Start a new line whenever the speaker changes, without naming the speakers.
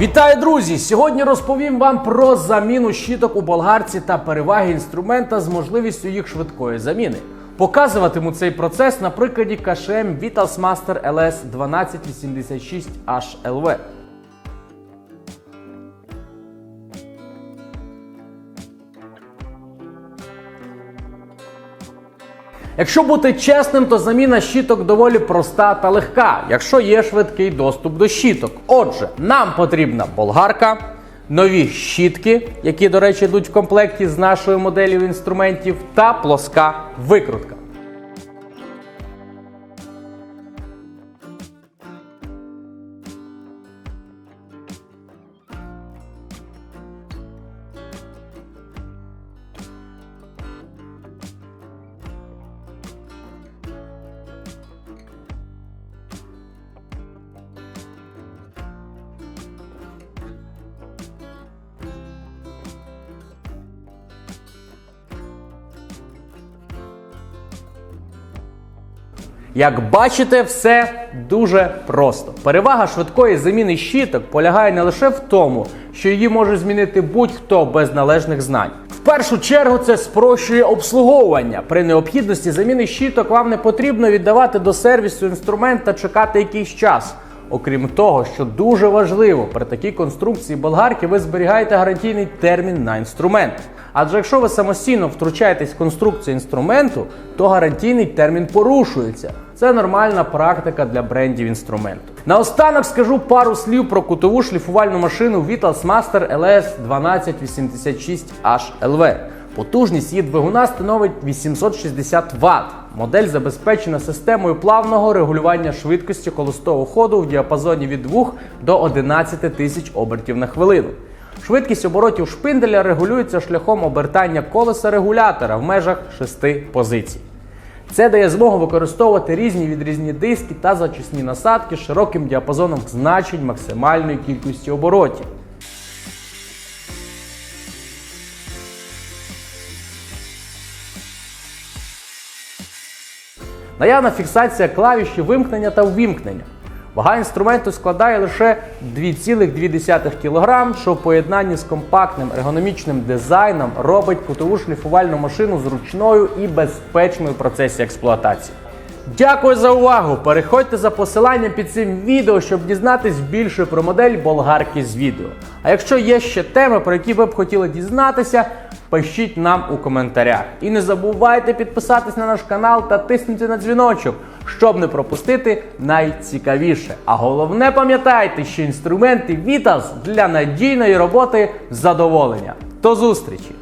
Вітаю, друзі! Сьогодні розповім вам про заміну щиток у болгарці та переваги інструмента з можливістю їх швидкої заміни. Показуватиму цей процес на прикладі КШМ Vitals Master LS 1286 Якщо бути чесним, то заміна щіток доволі проста та легка, якщо є швидкий доступ до щіток. Отже, нам потрібна болгарка, нові щітки, які, до речі, йдуть в комплекті з нашою моделлю інструментів, та плоска викрутка. Як бачите, все дуже просто. Перевага швидкої заміни щиток полягає не лише в тому, що її може змінити будь-хто без належних знань. В першу чергу це спрощує обслуговування. При необхідності заміни щиток вам не потрібно віддавати до сервісу інструмент та чекати якийсь час. Окрім того, що дуже важливо, при такій конструкції болгарки ви зберігаєте гарантійний термін на інструмент. Адже якщо ви самостійно втручаєтесь в конструкцію інструменту, то гарантійний термін порушується. Це нормальна практика для брендів інструменту. Наостанок скажу пару слів про кутову шліфувальну машину Vitals Master LS 1286 HLV. Потужність її двигуна становить 860 Вт. Модель забезпечена системою плавного регулювання швидкості холостого ходу в діапазоні від 2 до 11 тисяч обертів на хвилину. Швидкість оборотів шпинделя регулюється шляхом обертання колеса регулятора в межах 6 позицій. Це дає змогу використовувати різні відрізні диски та зачисні насадки з широким діапазоном значень максимальної кількості оборотів. Наявна фіксація клавіші вимкнення та ввімкнення. Вага інструменту складає лише 2,2 кг, що в поєднанні з компактним ергономічним дизайном робить кутову шліфувальну машину зручною і безпечною в процесі експлуатації. Дякую за увагу! Переходьте за посиланням під цим відео, щоб дізнатись більше про модель болгарки з відео. А якщо є ще теми, про які ви б хотіли дізнатися, пишіть нам у коментарях. І не забувайте підписатись на наш канал та тиснути на дзвіночок, щоб не пропустити найцікавіше. А головне пам'ятайте, що інструменти Vitas для надійної роботи задоволення. До зустрічі!